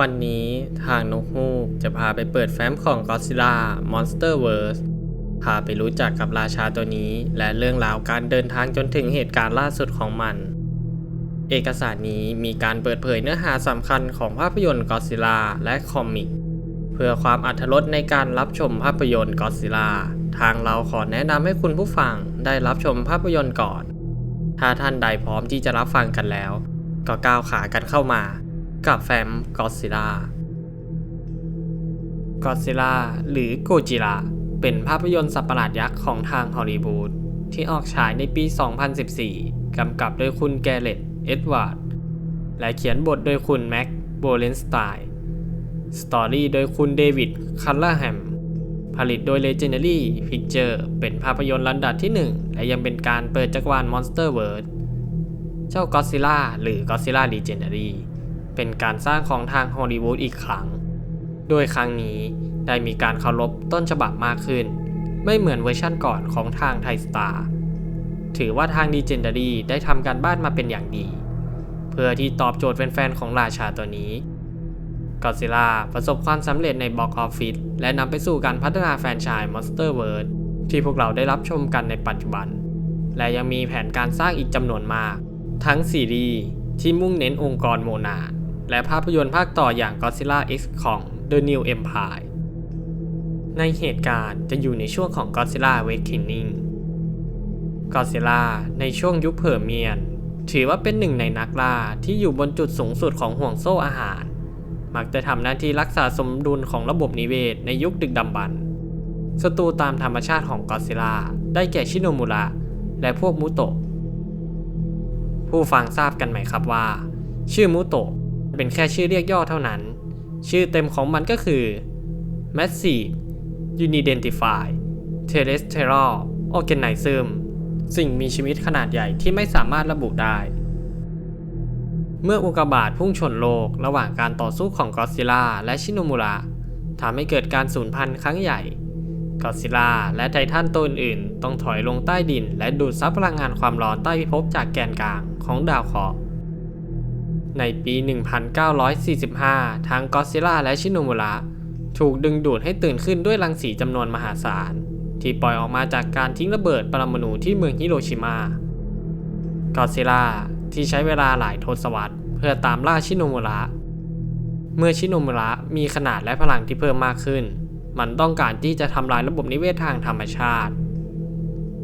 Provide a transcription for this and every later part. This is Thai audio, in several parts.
วันนี้ทางนกฮูกจะพาไปเปิดแฟ้มของ Godzilla Monsterverse พาไปรู้จักกับราชาตัวนี้ และเรื่องราวการเดินทางจนถึงเหตุการณ์ล่าสุดของมัน เอกสารนี้มีการเปิดเผยเนื้อหาสำคัญของภาพยนตร์ Godzilla และคอมิก เพื่อความอัธรสในการรับชมภาพยนตร์ Godzilla ทางเราขอแนะนำให้คุณผู้ฟังได้รับชมภาพยนตร์ก่อน ถ้าท่านใดพร้อมที่จะรับฟังกันแล้ว ก็ก้าวขากันเข้ามา กับแฟมกอซิล่ากอซิล่าหรือโกจิระเป็นภาพยนตร์สัตว์ประหลาดยักษ์ของทางฮอลลีวูดที่ออกฉายในปี 2014 กำกับโดยคุณแกเรตเอ็ดวาร์ด และเขียนบทโดยคุณแม็ก โบเลนสไตน์ สตอรี่โดยคุณเดวิด คัลลอร์แฮม ผลิตโดย Legendary Picture เป็นภาพยนตร์ลำดับที่ 1 และยังเป็นการเปิดจักรวาล Monsterverse เจ้า Godzilla หรือ Godzilla Legendary เป็นการสร้างของทางฮอลลีวูดอีกครั้ง โดยครั้งนี้ได้มีการเคารพต้นฉบับมากขึ้น ไม่เหมือนเวอร์ชั่นก่อนของทางไทยสตาร์ถือว่าทาง Legendary ได้ทำการบ้านมาเป็นอย่างดี เพื่อที่ตอบโจทย์แฟนๆของราชาตัวนี้ก็ซิล่าประสบความสำเร็จในบ็อกออฟฟิศและนำไปสู่การพัฒนาแฟรนไชส์ Monsterverse ที่พวกเราได้รับชมกันในปัจจุบัน และยังมีแผนการสร้างอีกจำนวนมาก ทั้งซีรีส์ที่มุ่งเน้นองค์กรโมนาด และภาพยนตร์ภาคต่ออย่าง Godzilla X ของ The New Empire ในเหตุการณ์จะอยู่ในช่วงของ Godzilla Awakening Godzilla ในช่วงยุคเพอร์เมียน ถือว่าเป็นหนึ่งในนักล่าที่อยู่บนจุดสูงสุดของห่วงโซ่อาหาร มักจะทำหน้าที่รักษาสมดุลของระบบนิเวศในยุคดึกดำบรรพ์ศัตรูตามธรรมชาติของกอซิล่าได้แก่ชิโนมุระและพวกมุโตะผู้ฟังทราบกันไหมครับว่า ชื่อมุโตะ เป็นแค่ชื่อเรียกย่อเท่านั้น ชื่อเต็มของมันก็คือ Massive Unidentified Terrestrial Organism สิ่งมีชีวิตขนาดใหญ่ที่ไม่สามารถระบุได้ เมื่ออุกกาบาตพุ่งชนโลกระหว่างการต่อสู้ของกอซิล่าและชิโนมุระทำให้เกิดการสูญพันธุ์ครั้งใหญ่กอซิล่าและไททันตัวอื่นๆ ต้องถอยลงใต้ดิน และดูดซับพลังงานความร้อนใต้พิภพจากแกนกลางของดาวเคราะห์ ในปี 1945 ทั้งกอดซิล่าและชิโนมุระถูกดึงดูดให้ตื่นขึ้นด้วยรังสีจำนวนมหาศาล ที่ปล่อยออกมาจากการทิ้งระเบิดปรมาณูที่เมืองฮิโรชิมากอซิล่าที่ใช้เวลาหลายทศวรรษ เพื่อตามล่าชิโนมุระ เมื่อชิโนมุระมีขนาดและพลังที่เพิ่มมากขึ้น มันต้องการที่จะทำลายระบบนิเวศทางธรรมชาติ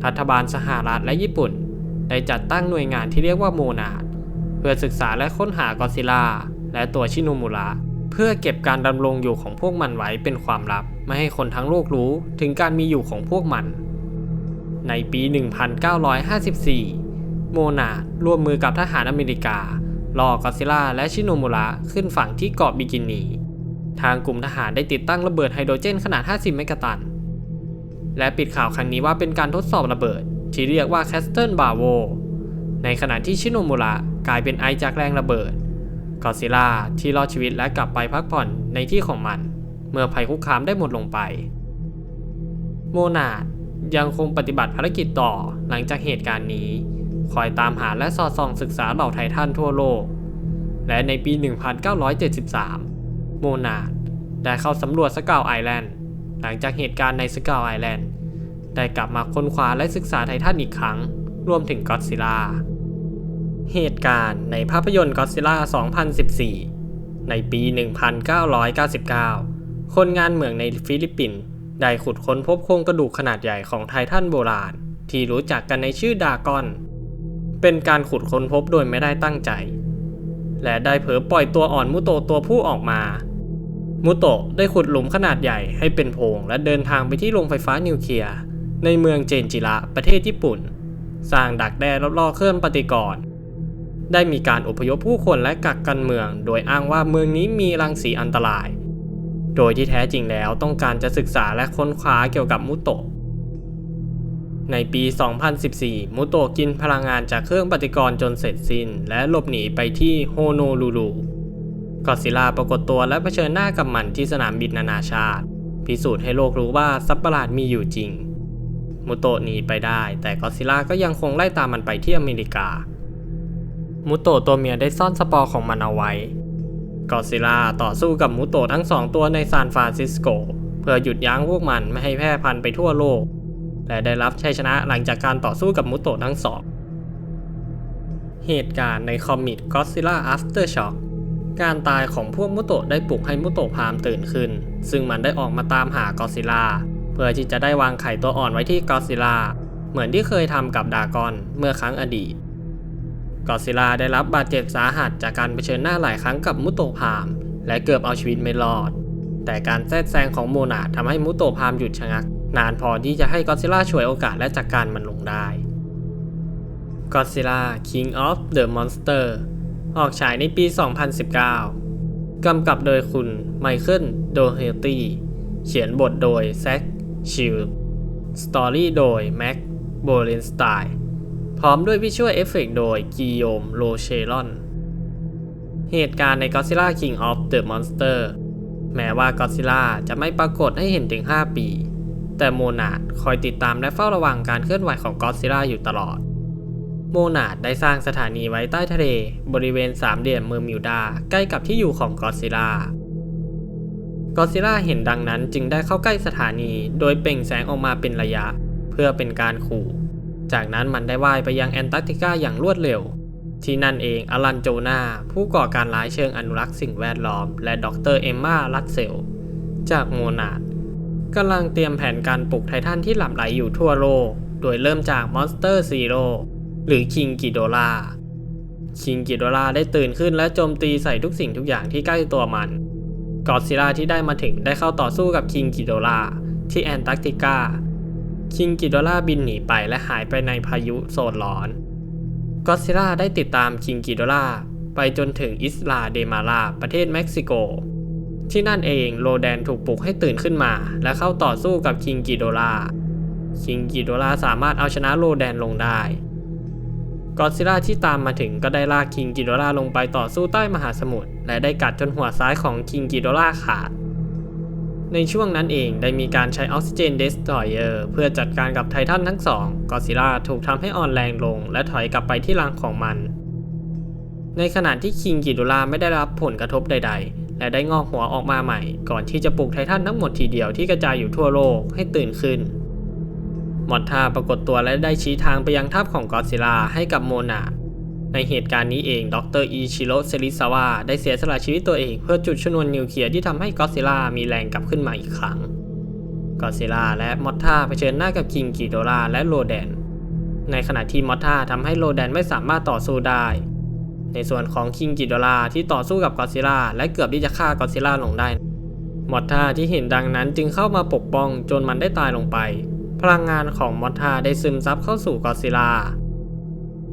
รัฐบาลสหรัฐและญี่ปุ่น ได้จัดตั้งหน่วยงานที่เรียกว่าโมนาด พื่อศึกษาและค้นหากอซิล่าและตัวชิโนมุระเพื่อเก็บการดำรงอยู่ของพวกมันไว้เป็นความลับ ไม่ให้คนทั้งโลกรู้ถึงการมีอยู่ของพวกมัน ในปี 1954 โมนาดร่วมมือกับทหารอเมริกาล่อกอซิล่าและชิโนมุระขึ้นฝั่งที่เกาะบิกินี ทางกลุ่มทหารได้ติดตั้งระเบิดไฮโดรเจนขนาด 50 เมกะตัน และปิดข่าวครั้งนี้ว่าเป็นการทดสอบระเบิด ที่เรียกว่าแคสเทิลบาโวในขณะที่ชิโนมุระ กลายเป็นไอจากแรงระเบิดกอซิล่าที่รอดชีวิตและกลับไปพักผ่อนในที่ของมัน เมื่อภัยคุกคามได้หมดลงไป โมนาดยังคงปฏิบัติภารกิจต่อหลังจากเหตุการณ์นี้ คอยตามหาและสอดส่องศึกษาเหล่าไททันทั่วโลก และในปี 1973 โมนาดได้เข้าสำรวจสกาวไอแลนด์หลังจากเหตุการณ์ในสกาวไอแลนด์ได้กลับมาค้นคว้าและศึกษาไททันอีกครั้ง รวมถึงก็อดซิล่า เหตุการณ์ในภาพยนตร์ก็อดซิลล่า 2014 ในปี 1999 คนงานเหมืองในฟิลิปปินส์ได้ขุดค้นพบโครงกระดูกขนาดใหญ่ของไททันโบราณ ที่รู้จักกันในชื่อดากอน เป็นการขุดค้นพบโดยไม่ได้ตั้งใจ และได้เผลอปล่อยตัวอ่อนมุโตตัวผู้ออกมา มุโตได้ขุดหลุมขนาดใหญ่ให้เป็นโพรงและเดินทางไปที่โรงไฟฟ้านิวเคลียร์ในเมืองเจนจิระประเทศญี่ปุ่น สร้างดักแด้รอบๆเครื่องปฏิกรณ์ ได้มีการอพยพผู้คนและกักกันเมือง โดยอ้างว่าเมืองนี้มีรังสีอันตราย โดยที่แท้จริงแล้วต้องการจะศึกษาและค้นคว้าเกี่ยวกับมุโตะ ในปี 2014 มุโตะกินพลังงานจากเครื่องปฏิกรณ์จนเสร็จสิ้น และหลบหนีไปที่โฮโนลูลูกอซิล่าปรากฏตัวและเผชิญหน้ากับมันที่สนามบินนานาชาติ พิสูจน์ให้โลกรู้ว่าสัตว์ประหลาดมีอยู่จริง มุโตะหนีไปได้ แต่กอซิลาก็ยังคงไล่ตามมันไปที่อเมริกา มุโตะตัวเมียได้ซ่อนสปอร์ของมันเอาไว้กอซิล่าต่อสู้กับมูโตะทั้งสองตัวในซานฟรานซิสโก เพื่อหยุดยั้งพวกมันไม่ให้แพร่พันธุ์ไปทั่วโลก และได้รับชัยชนะหลังจากการต่อสู้กับมูโตะทั้งสอง เหตุการณ์ในคอมิก Godzilla Aftershock การตายของพวกมุโตะได้ปลุกให้มุโตะพามตื่นขึ้น ซึ่งมันได้ออกมาตามหากอซิล่าเพื่อที่จะได้วางไข่ตัวอ่อนไว้ที่กอซิล่าเหมือนที่เคยทำกับดากอนเมื่อครั้งอดีต กอซิล่าได้รับบาดเจ็บสาหัสจากการเผชิญหน้าหลายครั้งกับมุโตพาม และเกือบเอาชีวิตไม่รอด แต่การแทรกแซงของโมนาทำให้มุโตพามหยุดชะงัก นานพอที่จะให้กอซิล่าช่วยโอกาสและจัดกการมันลงได้ Godzilla King of the Monster ออกฉายในปี 2019 กำกับโดยคุณไมเคิลโดเฮตี้ เขียนบทโดยแซคชิลสตอรี่โดยแม็กโบเลนสไตน์ ร้อมด้วยวิชวลเอฟเฟกโดยกิโยมโลเชลอน เหตุการณ์ใน Godzilla King of the Monster แม้ว่า Godzilla จะไม่ปรากฏให้เห็นถึง 5 ปี แต่โมนาดคอยติดตามและเฝ้าระวังการเคลื่อนไหวของ Godzilla อยู่ตลอด โมนาดได้สร้างสถานีไว้ใต้ทะเล บริเวณสามเหลี่ยมเมืองมิวดาใกล้กับที่อยู่ของกอซิล่ากอซิล่าเห็นดังนั้นจึงได้เข้าใกล้สถานี โดยเปล่งแสงออกมาเป็นระยะ เพื่อเป็นการขู่ จากนั้นมันได้ว่ายไปยังแอนตาร์กติกาอย่างรวดเร็ว ที่นั่นเองอลันโจนาผู้ก่อการร้ายเชิงอนุรักษ์สิ่งแวดล้อม และดรเอมมาลัดเซล จากโมนาดกำลังเตรียมแผนการปลุกไททันที่หลับไหลอยู่ทั่วโลก โดยเริ่มจากมอนสเตอร์ซีโร่หรือคิงกิโดลาคิงกิโดลาได้ตื่นขึ้นและโจมตีใส่ทุกสิ่งทุกอย่างที่ใกล้ตัวมันกอดซิล่าที่ได้มาถึงได้เข้าต่อสู้กับคิงกิโดลาที่แอนตาร์กติกา คิงกิโดลาบินหนีไปและหายไปในพายุโซนร้อนกอดซิล่าได้ติดตามคิงกิโดลาไปจนถึงอิสลาเดมาลาประเทศเม็กซิโก ที่นั่นเองโรแดนถูกปลุกให้ตื่นขึ้นมา และเข้าต่อสู้กับคิงกิโดลาคิงกิโดลาสามารถเอาชนะโรแดนลงได้กอซิลล่าที่ตามมาถึงก็ได้ลากคิงกิโดล่าลงไปต่อสู้ใต้มหาสมุทรและได้กัดจนหัวซ้ายของคิงกิโดล่าขาด ในช่วงนั้นเองได้มีการใช้ออกซิเจนเดสตรอยเออร์เพื่อจัดการกับไททันทั้งสองกอซิล่าถูกทำให้อ่อนแรงลง และถอยกลับไปที่รังของมัน ในขณะที่คิงกิโดล่าไม่ได้รับผลกระทบใด ๆ และได้งอกหัวออกมาใหม่ ก่อนที่จะปลุกไททันทั้งหมดทีเดียวที่กระจายอยู่ทั่วโลกให้ตื่นขึ้นมอดทาปรากฏตัวและได้ชี้ทางไปยังทัพของกอซิล่าให้กับโมนา ในเหตุการณ์นี้เอง ดรอิชิโร่เซริซาวะได้เสียสละชีวิตตัวเอง เพื่อจุดชนวนนิวเคลียร์ที่ทำให้กอซิลล่ามีแรงกลับขึ้นมาอีกครั้ง กอซิลล่าและมอดทาเผชิญหน้ากับคิงกิโดราและโรแดน ในขณะที่มอดทาทำให้โรแดนไม่สามารถต่อสู้ได้ ในส่วนของคิงกิโดราที่ต่อสู้กับกอซิลล่าและเกือบที่จะฆ่ากอซิลล่าลงได้ มอดทาที่เห็นดังนั้นจึงเข้ามาปกป้องจนมันได้ตายลงไป พลังงานของมอดทาได้ซึมซับเข้าสู่กอซิล่า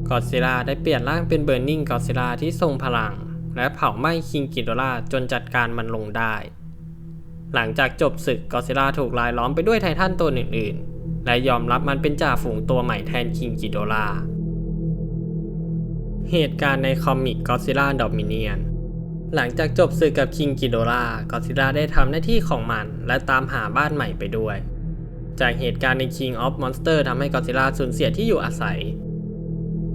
กอดซิลาได้เปลี่ยนร่างเป็นเบอร์นิงกอดซิลาที่ทรงพลัง และเผาไหม้คิงกิโดราจนจัดการมันลงได้ หลังจากจบศึกกอดซิลาถูกลายล้อมไปด้วยไททันตัวอื่นๆ และยอมรับมันเป็นจ่าฝูงตัวใหม่แทนคิงกิโดราเหตุการณ์ในคอมิก Godzilla Dominion หลังจากจบศึกกับคิงกิโดรากอซิล่าได้ทำหน้าที่ของมัน และตามหาบ้านใหม่ไปด้วย จากเหตุการณ์ใน King of Monster ทำให้กอซิลล่าสูญเสียที่อยู่อาศัย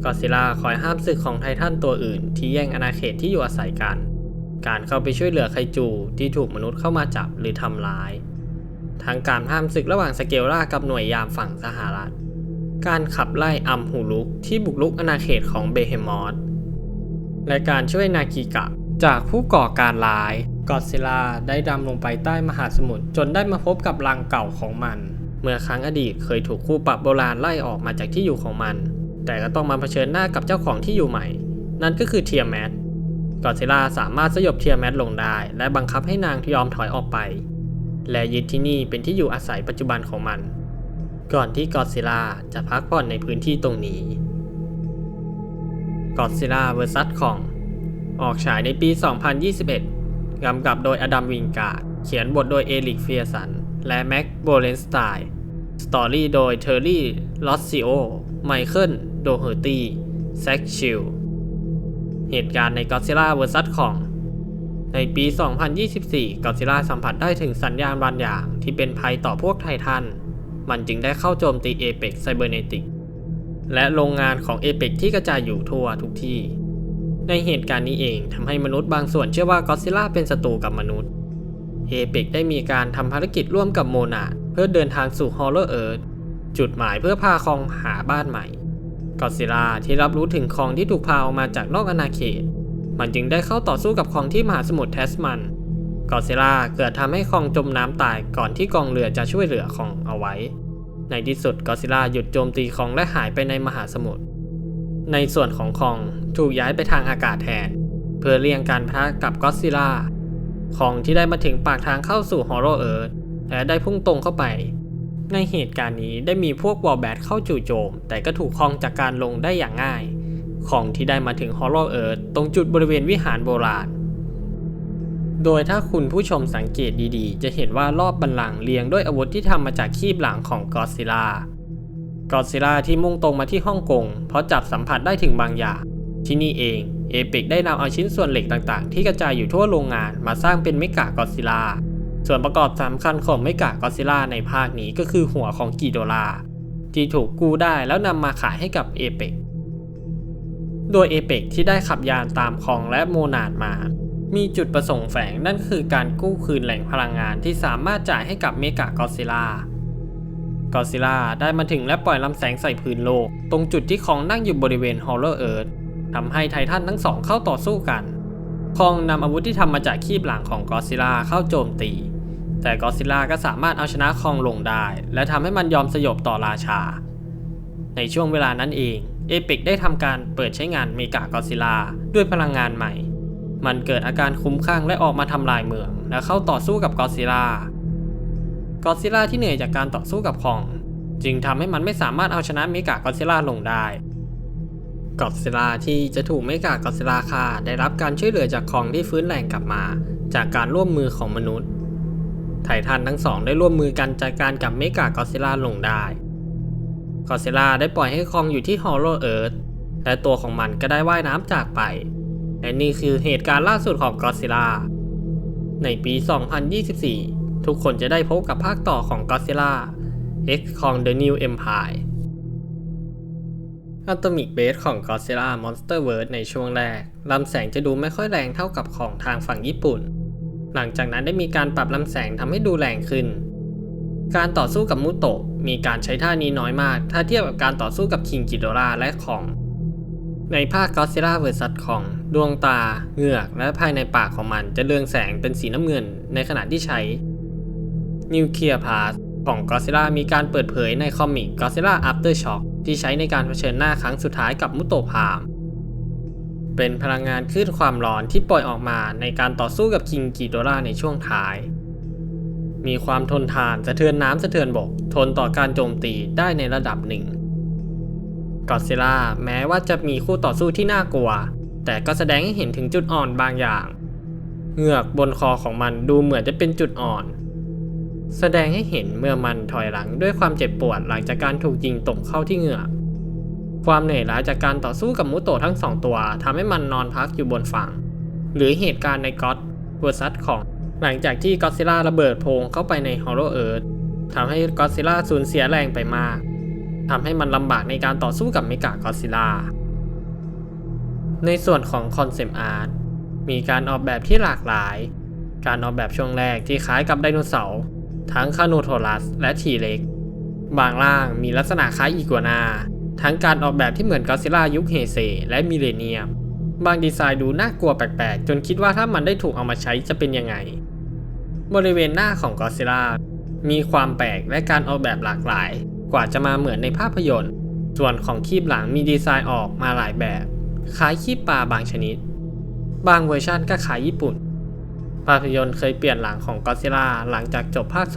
กอซิลล่าคอยห้ามศึกของไททันตัวอื่น ที่แย่งอาณาเขตที่อยู่อาศัยกัน การเข้าไปช่วยเหลือไคจูที่ถูกมนุษย์เข้ามาจับหรือทำร้าย ทั้งการห้ามศึกระหว่างสเกลล่ากับหน่วยยามฝั่งสหรัฐ การขับไล่อัมฮูลุกที่บุกรุกอาณาเขตของเบเฮมอสและการช่วยนากิกะ จากผู้ก่อการร้ายกอดซิลล่าได้ดำลงไปใต้มหาสมุทรจนได้มาพบกับรังเก่าของมัน เมื่อครั้งอดีตเคยถูกคู่ปรับโบราณไล่ออกมาจากที่อยู่ของมัน แต่ก็ต้องมาเผชิญหน้ากับเจ้าของที่อยู่ใหม่ นั่นก็คือเทียแมทกอดซิลล่าสามารถสยบเทียแมทลงได้ และบังคับให้นางยอมถอยออกไป และยึดที่นี่เป็นที่อยู่อาศัยปัจจุบันของมัน ก่อนที่กอดซิลล่าจะพักผ่อนในพื้นที่ตรงนี้กอดซิลล่าเวอร์ซัสของ ออกฉายในปี 2021 กำกับโดยอดัมวิงการ์ดเขียนบทโดยเอลิกเฟียสัน และแม็กโบเลนสไตน์สตอรี่โดยเทอร์รี่ลอสซิโอไมเคิล โดเฮอร์ตี้แซคชิลเหตุการณ์ใน Godzilla vs. Kong ในปี 2024 Godzilla สัมผัสได้ถึงสัญญาณบางอย่างที่เป็นภัยต่อพวกไททัน มันจึงได้เข้าโจมตี Apex Cybernetic และโรงงานของ Apex ที่กระจายอยู่ทั่วทุกที่ ในเหตุการณ์นี้เองทำให้มนุษย์บางส่วนเชื่อว่าก็ซิล่าเป็นศัตรูกับมนุษย์เอเปกได้มีการทำภารกิจร่วมกับโมนาเพื่อเดินทางสู่ฮอลโลเอิร์ธจุดหมายเพื่อพาคองหาบ้านใหม่ กอดซิลาที่รับรู้ถึงคองที่ถูกพาออกมาจากนอกอาณาเขต มันจึงได้เข้าต่อสู้กับคองที่มหาสมุทรแทสมันกอดซิลาเกิดทำให้คองจมน้ำตายก่อนที่กองเรือจะช่วยเหลือคองเอาไว้ ในที่สุดกอดซิลาหยุดโจมตีคองและหายไปในมหาสมุทร ในส่วนของคองถูกย้ายไปทางอากาศแทน เพื่อเลี่ยงการพะกับกอดซิลาคองที่ได้มาถึงปากทางเข้าสู่ฮอลโลเอิร์ธและได้พุ่งตรงเข้าไป ในเหตุการณ์นี้ได้มีพวกวอลแบทเข้าจู่โจม แต่ก็ถูกคองจากการลงได้อย่างง่าย ของที่ได้มาถึงฮอลโลเอิร์ธตรงจุดบริเวณวิหารโบราณ โดยถ้าคุณผู้ชมสังเกตดีๆ จะเห็นว่ารอบบันลังเรียงด้วยอาวุธที่ทำมาจากคีบหลังของกอซิล่ากอซิล่าที่มุ่งตรงมาที่ฮ่องกงเพราะจับสัมผัสได้ถึงบางอย่างที่นี่เองเอเปกได้นำเอาชิ้นส่วนเหล็กต่างๆ ที่กระจายอยู่ทั่วโรงงานมาสร้างเป็นเมกากอซิลล่า ส่วนประกอบสำคัญของเมกากอซิล่าในภาคนี้ก็คือหัวของกีโดลาที่ถูกกู้ได้แล้วนำมาขายให้กับเอเปกโดยเอเปกที่ได้ขับยานตามคองและโมนาดมา มีจุดประสงค์แฝงนั่นคือการกู้คืนแหล่งพลังงานที่สามารถจ่ายให้กับเมกากอซิล่ากอซิล่าได้มาถึงและปล่อยลำแสงใส่พื้นโลก ตรงจุดที่คองนั่งอยู่บริเวณฮอลโลเอิร์ธทำให้ไททันทั้งสองเข้าต่อสู้กัน คองนำอาวุธที่ทำมาจากคีบหลังของกอซิล่าเข้าโจมตี แต่กอซิล่าก็สามารถเอาชนะคองลงได้ และทำให้มันยอมสยบต่อราชา ในช่วงเวลานั้นเองเอเปกได้ทำการเปิดใช้งานเมกากอซิล่าด้วยพลังงานใหม่ มันเกิดอาการคุ้มข้างและออกมาทำลายเมือง และเข้าต่อสู้กับกอซิล่ากอซิล่าที่เหนื่อยจากการต่อสู้กับคอง จึงทำให้มันไม่สามารถเอาชนะเมกากอซิล่าลงได้กอซิล่าที่จะถูกเมกากอซิล่าฆ่าได้รับการช่วยเหลือจากคองที่ฟื้นแรงกลับมา จากการร่วมมือของมนุษย์ ไททันทั้งสองได้ร่วมมือกันจัดการกับเมกากอซิล่าลงได้กอซิล่าได้ปล่อยให้คองอยู่ที่ฮอลโลเอิร์ธและตัวของมันก็ได้ว่ายน้ำจากไป และนี่คือเหตุการณ์ล่าสุดของกอซิล่าในปี 2024 ทุกคนจะได้พบกับภาคต่อของกอซิล่า X Kong The New Empire อะตอมิกเบสของ Godzilla Monsterverse ในช่วงแรกลำแสงจะดูไม่ค่อยแรงเท่ากับของทางฝั่งญี่ปุ่น หลังจากนั้นได้มีการปรับลำแสงทำให้ดูแรงขึ้น การต่อสู้กับมุโตะมีการใช้ท่านี้น้อยมาก ถ้าเทียบกับการต่อสู้กับคิงกิโดราและของ ในภาค Godzilla vs ของ ดวงตา เหงือกและภายในปากของมันจะเรืองแสงเป็นสีน้ำเงิน ในขณะที่ใช้ Nuclear Blast ของ Godzilla มีการเปิดเผยในคอมิก Godzilla Aftershock ที่ใช้ในการเผชิญหน้าครั้งสุดท้ายกับมุโตะพาม เป็นพลังงานคลื่นความร้อนที่ปล่อยออกมาในการต่อสู้กับคิงกิโดราในช่วงท้าย มีความทนทานสะเทือนน้ำสะเทือนบก ทนต่อการโจมตีได้ในระดับหนึ่งกอดซิล่าแม้ว่าจะมีคู่ต่อสู้ที่น่ากลัว แต่ก็แสดงให้เห็นถึงจุดอ่อนบางอย่าง เหงือกบนคอของมันดูเหมือนจะเป็นจุดอ่อน แสดงให้เห็นเมื่อมันถอยหลังด้วยความเจ็บปวดหลังจากการถูกยิงตกเข้าที่เหงือก ความเหนื่อยล้าจากการต่อสู้กับมุโตะทั้งสองตัวทำให้มันนอนพักอยู่บนฝั่ง หรือเหตุการณ์ในก็อดเวอร์ซัสของ หลังจากที่ก็ซิล่าระเบิดโพงเข้าไปในฮอลโลเอิร์ธทำให้ก็ซิล่าสูญเสียแรงไปมากทำให้มันลำบากในการต่อสู้กับเมกากอดซิลล่าในส่วนของคอนเซปต์อาร์ตมีการออกแบบที่หลากหลาย การออกแบบช่วงแรกที่คล้ายกับไดโนเสาร์ทั้งคาโนโทรัสและทีเล็ก บางล่างมีลักษณะคล้ายอีกัวนา ทั้งการออกแบบที่เหมือนก็อซิลล่ายุคเฮเซและมิเลเนียม บางดีไซน์ดูน่ากลัวแปลกๆ จนคิดว่าถ้ามันได้ถูกเอามาใช้จะเป็นยังไง บริเวณหน้าของก็อซิลล่ามีความแปลกและการออกแบบหลากหลาย กว่าจะมาเหมือนในภาพยนตร์ ส่วนของคีบหลังมีดีไซน์ออกมาหลายแบบ คล้ายคีบปลาบางชนิด บางเวอร์ชันก็คล้ายญี่ปุ่น ภาพยนตร์เคยเปลี่ยนหลังของก็อซิล่าหลังจากจบภาค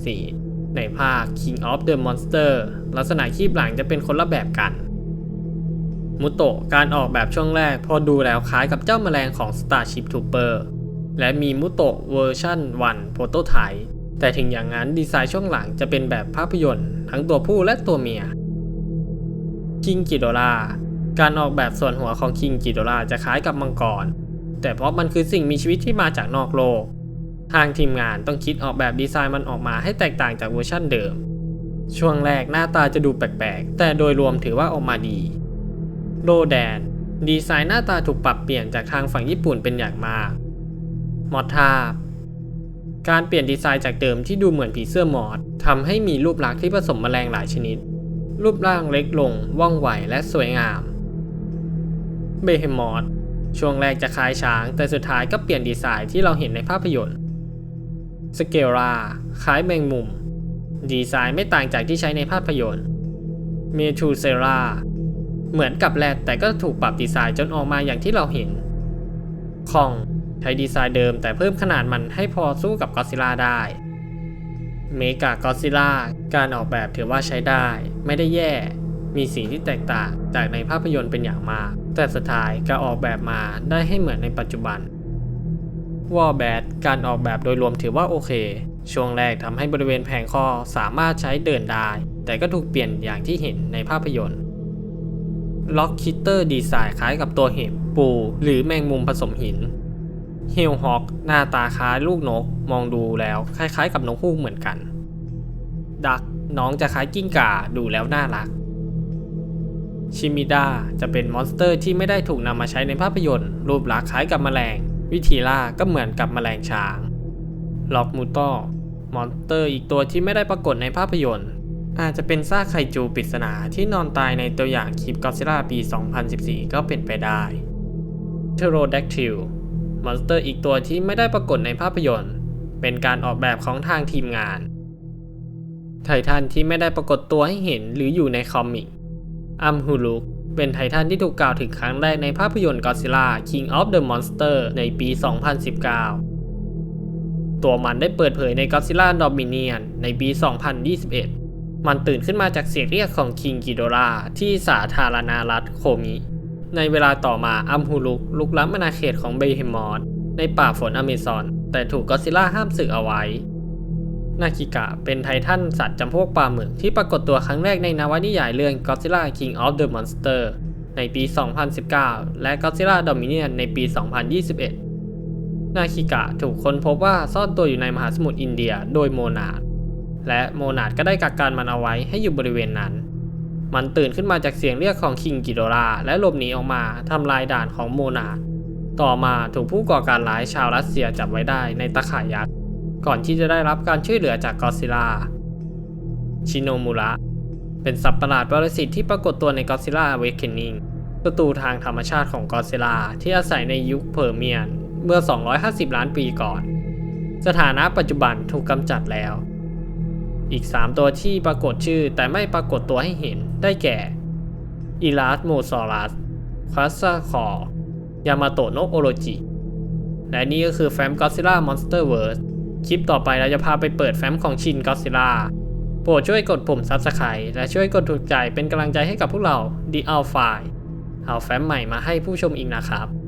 2014 ในภาค King of the Monster ลักษณะคีบหลังจะเป็นคนละแบบกัน มุโตะการออกแบบช่วงแรกพอดูแล้วคล้ายกับเจ้าแมลงของ Starship Trooper และมีมุโตะเวอร์ชัน1 Prototype แต่ถึงอย่างนั้นดีไซน์ช่วงหลังจะเป็นแบบภาพยนตร์ ทั้งตัวผู้และตัวเมีย คิงกิโดราการออกแบบส่วนหัวของคิงกิโดราจะคล้ายกับมังกร แต่เพราะมันคือสิ่งมีชีวิตที่มาจากนอกโลก ทางทีมงานต้องคิดออกแบบดีไซน์มันออกมาให้แตกต่างจากเวอร์ชันเดิม ช่วงแรกหน้าตาจะดูแปลกๆ แต่โดยรวมถือว่าออกมาดี โลแดน ดีไซน์หน้าตาถูกปรับเปลี่ยนจากทางฝั่งญี่ปุ่นเป็นอย่างมาก มอดทาบการเปลี่ยนดีไซน์จากเดิมที่ดูเหมือนผีเสื้อมอดทำให้มีรูปลักษณ์ที่ผสมแมลงหลายชนิด รูปร่างเล็กลง ว่องไวและสวยงาม เบเฮมอ h ช่วงแรกจะคล้ายช้าง แต่สุดท้ายก็เปลี่ยนดีไซน์ที่เราเห็นในภาพยนตร์ สเกลราคล้ายแมงมุม ดีไซน์ไม่ต่างจากที่ใช้ในภาพยนตร์ เมทูเซราเหมือนกับแรดแต่ก็ถูกปรับดีไซน์จนออกมาอย่างที่เราเห็น คองใช้ดีไซน์เดิมแต่เพิ่มขนาดมันให้พอสู้กับกอซิล่าได้ เมกากอซิล่าการออกแบบถือว่าใช้ได้ ไม่ได้แย่ มีสิ่งที่แตกต่างจากในภาพยนตร์เป็นอย่างมาก แต่สุดท้ายก็ออกแบบมาได้ให้เหมือนในปัจจุบัน วอลแบดการออกแบบโดยรวมถือว่าโอเค ช่วงแรกทำให้บริเวณแผงคอสามารถใช้เดินได้ แต่ก็ถูกเปลี่ยนอย่างที่เห็นในภาพยนตร์ล็อกคิตเตอร์ดีไซน์คล้ายกับตัวเห็บปู หรือแมงมุมผสมหินเฮลฮอกหน้าตาคล้ายลูกนก มองดูแล้วคล้ายๆกับนกฮูกเหมือนกัน ดักน้องจะคล้ายกิ้งก่าดูแล้วน่ารัก ชิมิดาจะเป็นมอนสเตอร์ที่ไม่ได้ถูกนำมาใช้ในภาพยนตร์ รูปลักษณ์คล้ายกับแมลง วิธีล่าก็เหมือนกับแมลงช้างล็อกมูโตมอนสเตอร์อีกตัวที่ไม่ได้ปรากฏในภาพยนตร์ อาจจะเป็นซากไคจูปริศนาที่นอนตายในตัวอย่างคลิปก็ซิล่าปี 2014 ก็เป็นไปได้เทโรแดกทิลมอนสเตอร์อีกตัวที่ไม่ได้ปรากฏในภาพยนตร์ เป็นการออกแบบของทางทีมงาน ไททันที่ไม่ได้ปรากฏตัวให้เห็นหรืออยู่ในคอมิกอัมฮูลุก เป็นไททันที่ถูกกล่าวถึงครั้งแรกในภาพยนตร์ Godzilla King of the Monster ในปี 2019 ตัวมันได้เปิดเผยใน Godzilla Dominion ในปี 2021 มันตื่นขึ้นมาจากเสียงเรียกของ King Ghidorah ที่สาธารณรัฐโคมิ ในเวลาต่อมาอัมฮูลุกลุกล้ำอาณาเขตของเบเฮมอสในป่าฝนอเมซอน แต่ถูกก็อดซิลล่าห้ามศึกเอาไว้ นาคิกะ เป็นไททันสัตว์จำพวกปลาหมึกที่ปรากฏตัวครั้งแรกในนวนิยายเรื่อง Godzilla King of the Monster ในปี 2019 และ Godzilla Dominion ในปี 2021 นาคิกะถูกค้นพบว่าซ่อนตัวอยู่ในมหาสมุทรอินเดียโดยโมนาด และโมนาดก็ได้กักกันมันเอาไว้ให้อยู่บริเวณนั้น มันตื่นขึ้นมาจากเสียงเรียกของคิงกิโดราและหลบหนีออกมาทำลายด่านของโมนาด ต่อมาถูกผู้ก่อการร้ายชาวรัสเซียจับไว้ได้ในตะข่ายยักษ์ ก่อนที่จะได้รับการช่วยเหลือจากกอซิลล่าชิโนมุระเป็นสัตว์ประหลาดปรสิตที่ปรากฏตัวในกอซิลล่าเวกเคนนิงศัตรูทางธรรมชาติของกอซิลล่าที่อาศัยในยุคเพอร์เมียน เมื่อ 250 ล้านปีก่อน สถานะปัจจุบันถูกกำจัดแล้ว อีก 3 ตัวที่ปรากฏชื่อแต่ไม่ปรากฏตัวให้เห็นได้แก่อีลาสโมซอรัสคาซาคอ ยามาโตโนโอโรจิ และนี่ก็คือแฟ้ม Godzilla Monsterverse คลิปต่อไปเราจะพาไปเปิดแฟ้มของชินก็สิล่าโปรดช่วยกดปุ่ม Subscribe และช่วยกดถูกใจเป็นกำลังใจให้กับพวกเรา The Alpha เอาแฟ้มใหม่มาให้ผู้ชมอีกนะครับ